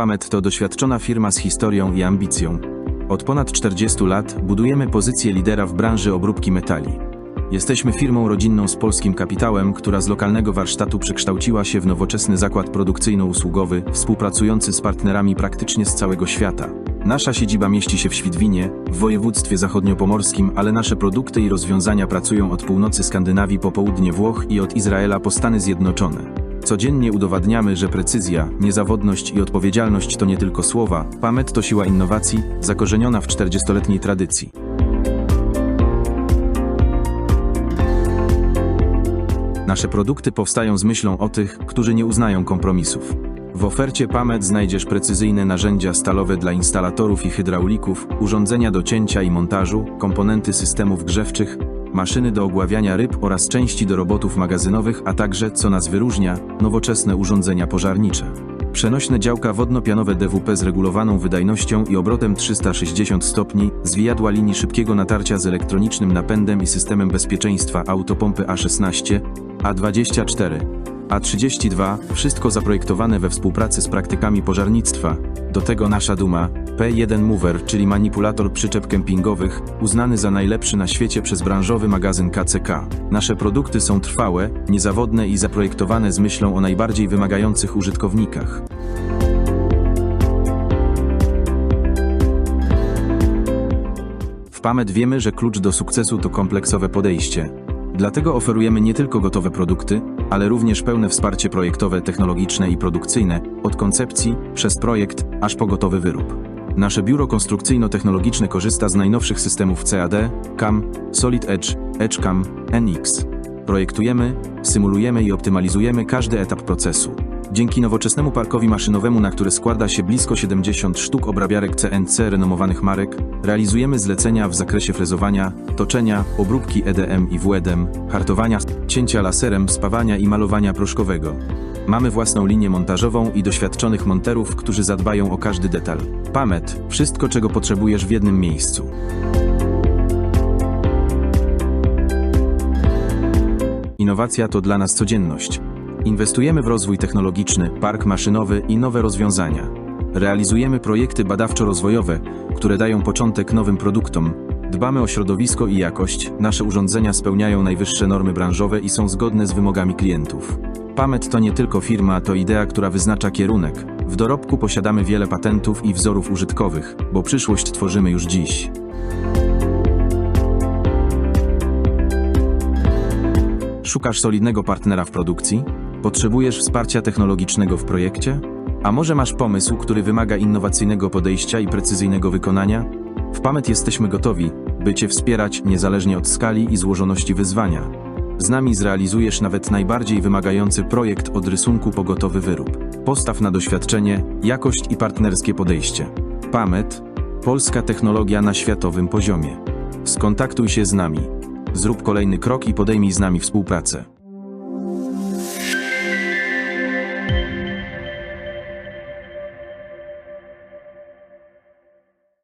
Pamet to doświadczona firma z historią i ambicją. Od ponad 40 lat budujemy pozycję lidera w branży obróbki metali. Jesteśmy firmą rodzinną z polskim kapitałem, która z lokalnego warsztatu przekształciła się w nowoczesny zakład produkcyjno-usługowy, współpracujący z partnerami praktycznie z całego świata. Nasza siedziba mieści się w Świdwinie, w województwie zachodniopomorskim, ale nasze produkty i rozwiązania pracują od północy Skandynawii po południe Włoch i od Izraela po Stany Zjednoczone. Codziennie udowadniamy, że precyzja, niezawodność i odpowiedzialność to nie tylko słowa, Pamet to siła innowacji, zakorzeniona w 40-letniej tradycji. Nasze produkty powstają z myślą o tych, którzy nie uznają kompromisów. W ofercie Pamet znajdziesz precyzyjne narzędzia stalowe dla instalatorów i hydraulików, urządzenia do cięcia i montażu, komponenty systemów grzewczych, maszyny do ogławiania ryb oraz części do robotów magazynowych, a także, co nas wyróżnia, nowoczesne urządzenia pożarnicze. Przenośne działka wodno-pianowe DWP z regulowaną wydajnością i obrotem 360 stopni, zwijadła linii szybkiego natarcia z elektronicznym napędem i systemem bezpieczeństwa autopompy A16, A24, A32, wszystko zaprojektowane we współpracy z praktykami pożarnictwa. Do tego nasza duma, P1 Mover, czyli manipulator przyczep kempingowych, uznany za najlepszy na świecie przez branżowy magazyn KCK. Nasze produkty są trwałe, niezawodne i zaprojektowane z myślą o najbardziej wymagających użytkownikach. W Pamet wiemy, że klucz do sukcesu to kompleksowe podejście. Dlatego oferujemy nie tylko gotowe produkty, ale również pełne wsparcie projektowe, technologiczne i produkcyjne, od koncepcji, przez projekt, aż po gotowy wyrób. Nasze biuro konstrukcyjno-technologiczne korzysta z najnowszych systemów CAD, CAM, Solid Edge, EdgeCam, NX. Projektujemy, symulujemy i optymalizujemy każdy etap procesu. Dzięki nowoczesnemu parkowi maszynowemu, na który składa się blisko 70 sztuk obrabiarek CNC renomowanych marek, realizujemy zlecenia w zakresie frezowania, toczenia, obróbki EDM i WEDM, hartowania, cięcia laserem, spawania i malowania proszkowego. Mamy własną linię montażową i doświadczonych monterów, którzy zadbają o każdy detal. Pamet, wszystko czego potrzebujesz w jednym miejscu. Innowacja to dla nas codzienność. Inwestujemy w rozwój technologiczny, park maszynowy i nowe rozwiązania. Realizujemy projekty badawczo-rozwojowe, które dają początek nowym produktom. Dbamy o środowisko i jakość, nasze urządzenia spełniają najwyższe normy branżowe i są zgodne z wymogami klientów. Pamet to nie tylko firma, to idea, która wyznacza kierunek. W dorobku posiadamy wiele patentów i wzorów użytkowych, bo przyszłość tworzymy już dziś. Szukasz solidnego partnera w produkcji? Potrzebujesz wsparcia technologicznego w projekcie? A może masz pomysł, który wymaga innowacyjnego podejścia i precyzyjnego wykonania? W Pamet jesteśmy gotowi, by Cię wspierać niezależnie od skali i złożoności wyzwania. Z nami zrealizujesz nawet najbardziej wymagający projekt od rysunku po gotowy wyrób. Postaw na doświadczenie, jakość i partnerskie podejście. Pamet polska technologia na światowym poziomie. Skontaktuj się z nami. Zrób kolejny krok i podejmij z nami współpracę.